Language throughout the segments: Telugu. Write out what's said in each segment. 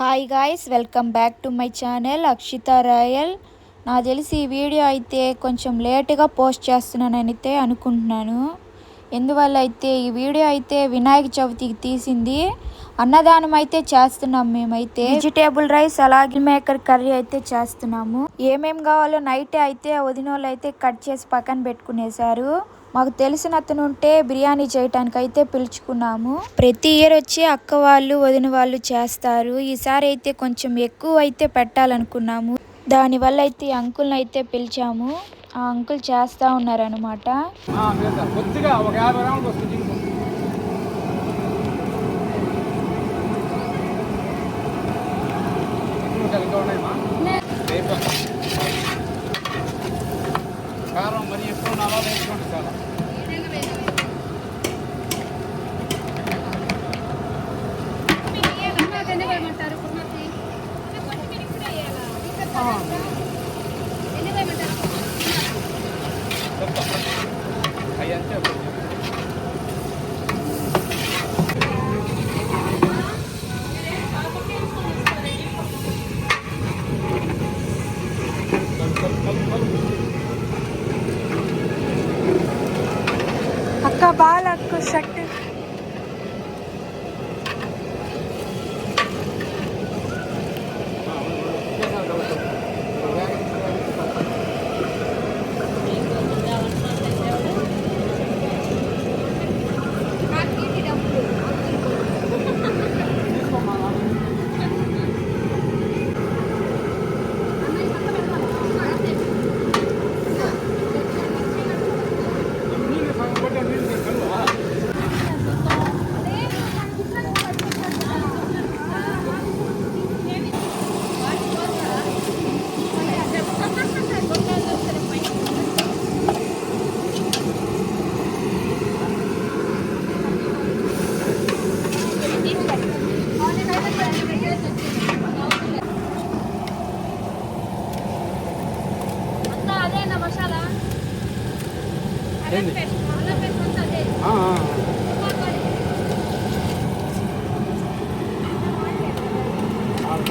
Hi guys welcome back to my channel Akshita Royal నాకు తెలిసి ఈ వీడియో అయితే కొంచెం లేటుగా పోస్ట్ చేస్తున్నానని అయితే అనుకుంటున్నాను. ఎందువల్ల అయితే ఈ వీడియో అయితే వినాయక చవితికి తీసింది. అన్నదానం అయితే చేస్తున్నాం మేమైతే. వెజిటేబుల్ రైస్ అలాగే మేకర్ కర్రీ అయితే చేస్తున్నాము. ఏమేమి కావాలో నైట్ అయితే వదిన అయితే కట్ చేసి పక్కన పెట్టుకునేసారు మాకు తెలిసిన అతను ఉంటే బిర్యానీ చేయటానికి అయితే పిలుచుకున్నాము. ప్రతి ఇయర్ వచ్చి అక్క వాళ్ళు వదిన వాళ్ళు చేస్తారు. ఈసారి అయితే కొంచెం ఎక్కువ అయితే పెట్టాలనుకున్నాము దానివల్ల అయితే అంకుల్ని అయితే పిలిచాము. ఆ అంకుల్ చేస్తా ఉన్నారనమాట ఆ, వేద్దా. Oo. Ayan siya. ಅಕ್ಕ ಬಾಳ ಅಕ್ಕ ಸಟ್ಟು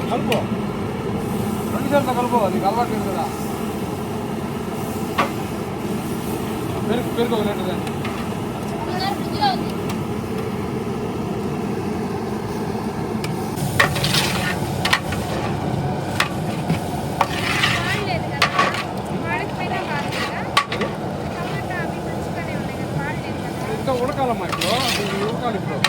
కలుపు. రెండు చేతులతో కలుపు నీకు అలవాటు లేదు కదా. పెరుగు పెరుగు ఒక లీటర్ దాన్ని ఇంకా ఉడకాలమ్మా ఇప్పుడు ఉడకాలి ఇప్పుడు.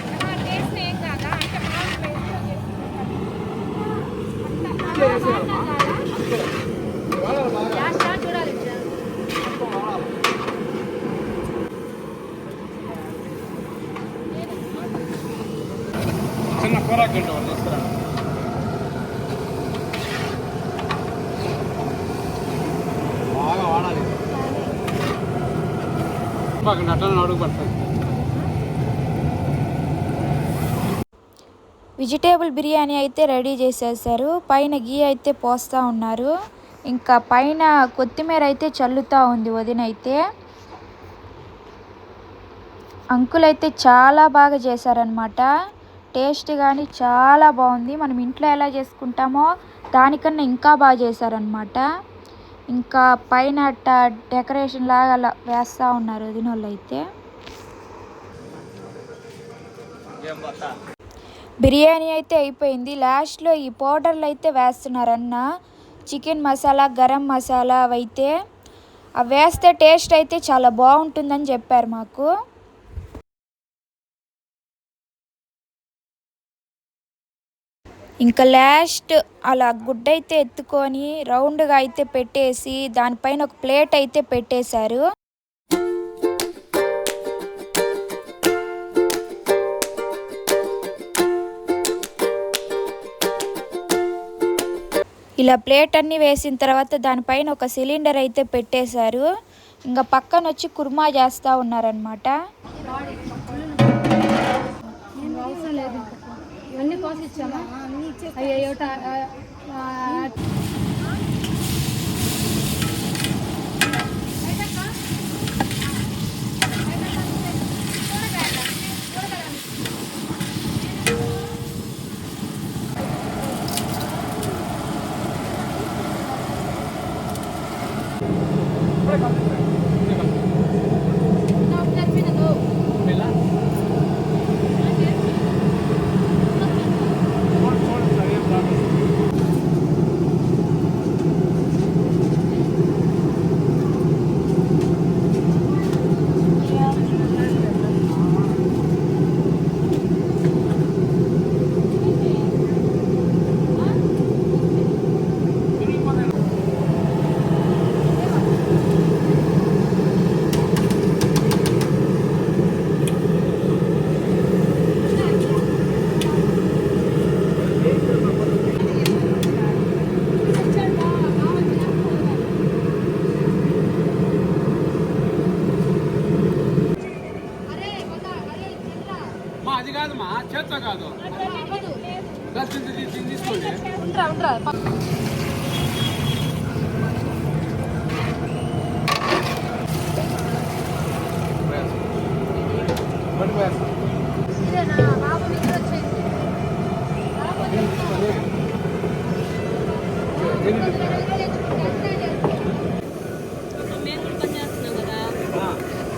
చిన్న కూర గంట వాళ్ళు తీసుకురండి బాగా వాడాలి. అట్లా అడుగు పడుతుంది వెజిటేబుల్ బిర్యానీ అయితే రెడీ చేసేసారు. పైన గీ అయితే పోస్తూ ఉన్నారు. ఇంకా పైన కొత్తిమీర అయితే చల్లుతూ ఉంది వదిన అయితే. అంకుల్ అయితే చాలా బాగా చేశారనమాట టేస్ట్ కానీ చాలా బాగుంది. మనం ఇంట్లో ఎలా చేసుకుంటామో దానికన్నా ఇంకా బాగా చేశారనమాట ఇంకా పైన డెకరేషన్ లాగా అలా వేస్తూ ఉన్నారు వదిన అయితే. బిర్యానీ అయితే అయిపోయింది. లాస్ట్లో ఈ పౌడర్లు అయితే వేస్తున్నారన్న. చికెన్ మసాలా గరం మసాలా అవైతే. అవి వేస్తే టేస్ట్ అయితే చాలా బాగుంటుందని చెప్పారు మాకు. ఇంకా లాస్ట్ అలా గుడ్డ అయితే ఎత్తుకొని రౌండ్గా అయితే పెట్టేసి దానిపైన ఒక ప్లేట్ అయితే పెట్టేశారు. ఇలా ప్లేట్ అన్ని వేసిన తర్వాత దానిపైన ఒక సిలిండర్ అయితే పెట్టేశారు. ఇంకా పక్కన వచ్చి కుర్మా చేస్తూ ఉన్నారనమాట అవసరం లేదు. ఇవన్నీ కోసి ఇచ్చామా? అయ్యో మా అది కాదమ్మా చేత్తో కాదు దర్శనం తీసుకోండి బండి పోయేస్తా. మేము కూడా పని చేస్తున్నాం కదా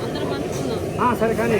అందరం పంచుకున్నాం ఆ, సరే కానీ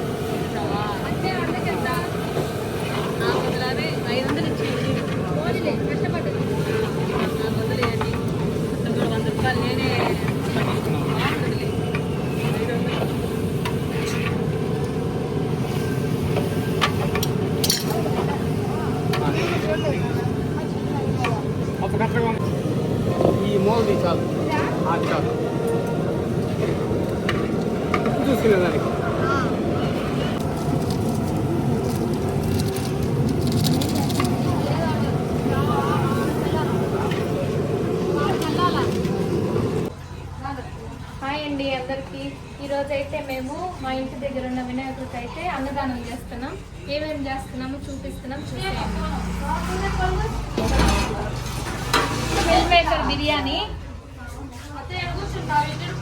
అది చాలు హాయ్ అండి అందరికీ ఈరోజు అయితే మేము మా ఇంటి దగ్గర ఉన్న వినాయకుడికి అయితే అన్నదానం చేస్తున్నాం ఏమేమి చేస్తున్నామో చూపిస్తున్నాం చూసేయండి మిల్ మేకర్ బిర్యానీ వెజిటేబుల్